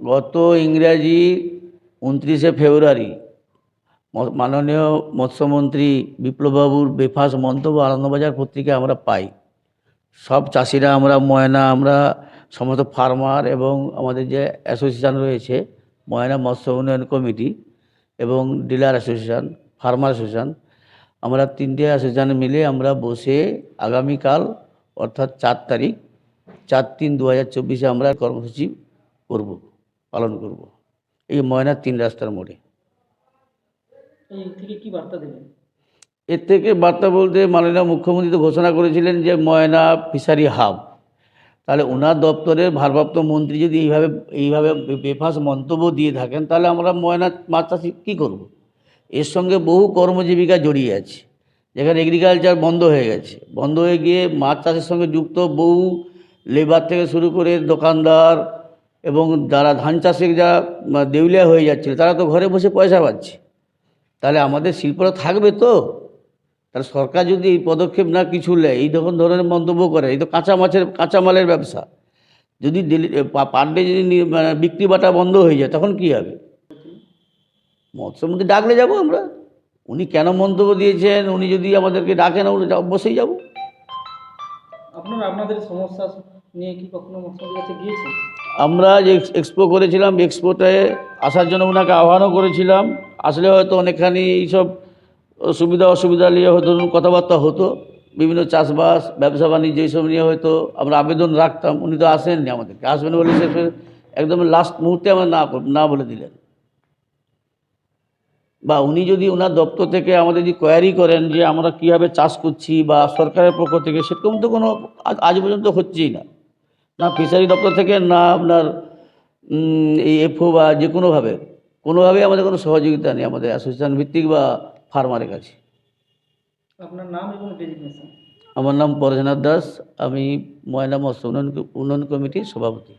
গত ইংরাজি উনত্রিশে ফেব্রুয়ারি মাননীয় মৎস্যমন্ত্রী বিপ্লববাবুর বেফাস মন্তব্য আনন্দবাজার পত্রিকা আমরা পাই। সব চাষিরা আমরা, ময়না আমরা, সমস্ত ফার্মার এবং আমাদের যে অ্যাসোসিয়েশন রয়েছে, ময়না মৎস্য উন্নয়ন কমিটি এবং ডিলার অ্যাসোসিয়েশন, ফার্মার অ্যাসোসিয়েশন, আমরা তিনটে অ্যাসোসিয়েশন মিলে আমরা বসে আগামীকাল অর্থাৎ চার তারিখ, চার তিন দু হাজার চব্বিশে আমরা কর্মসূচি করব। পালন করব। এই ময়নার তিন রাস্তার মোড়ে। এই থেকে কি বার্তা দেবেন? এর থেকে বার্তা বলতে মাননীয় মুখ্যমন্ত্রী তো ঘোষণা করেছিলেন যে ময়না ফিশারি হাব। তাহলে ওনার দপ্তরের ভারপ্রাপ্ত মন্ত্রী যদি এইভাবে এইভাবে বেফাস মন্তব্য দিয়ে থাকেন তাহলে আমরা ময়না মাছ চাষি কী করব? এর সঙ্গে বহু কর্মজীবিকা জড়িয়ে আছে যেখানে এগ্রিকালচার বন্ধ হয়ে গেছে। বন্ধ হয়ে গিয়ে মাছ চাষের সঙ্গে যুক্ত বহু লেবার থেকে শুরু করে দোকানদার এবং যারা ধান চাষে যা দেউলিয়া হয়ে যাচ্ছিল, তারা তো ঘরে বসে পয়সা পাচ্ছে। তাহলে আমাদের শিল্পটা থাকবে তো? তাহলে সরকার যদি এই পদক্ষেপ না কিছু নেয়, এই রকম ধরনের মন্তব্য করে, এই তো কাঁচা মাছের, কাঁচা মালের ব্যবসা। যদি পার ডে যদি মানে বিক্রি বাটা বন্ধ হয়ে যায়, তখন কী হবে? মৎস্যমন্ত্রী ডাকলে যাব আমরা। উনি কেন মন্তব্য দিয়েছেন? উনি যদি আমাদেরকে ডাকেন অবশ্যই যাব। আপনারা, আপনাদের সমস্যা আমরা যে এক্সপো করেছিলাম এক্সপোতে আসার জন্য ওনাকে আহ্বানও করেছিলাম। আসলে হয়তো অনেকখানি এইসব সুবিধা অসুবিধা নিয়ে হয়তো কথাবার্তা হতো। বিভিন্ন চাষবাস, ব্যবসা বাণিজ্য এইসব নিয়ে হয়তো আমরা আবেদন রাখতাম। উনি তো আসেননি আমাদেরকে। আসবেন বলে শেষে একদম লাস্ট মুহূর্তে আমরা না না বলে দিলেন। বা উনি যদি ওনার দপ্তর থেকে আমাদের যদি কোয়ারি করেন যে আমরা কীভাবে চাষ করছি বা সরকারের পক্ষ থেকে, সেরকম তো কোনো আজ পর্যন্ত হচ্ছেই না। না ফিশারি দপ্তর থেকে না আপনার এই এফও বা যে কোনোভাবে কোনোভাবেই আমাদের কোনো সহযোগিতা নেই আমাদের অ্যাসোসিয়েশন ভিত্তিক বা ফার্মারের কাছে। আপনার নাম এবং ডেজিগনেশন আমার নাম পরেশনাথ দাস আমি ময়না মৎস্য উন্নয়ন উন্নয়ন কমিটির সভাপতি।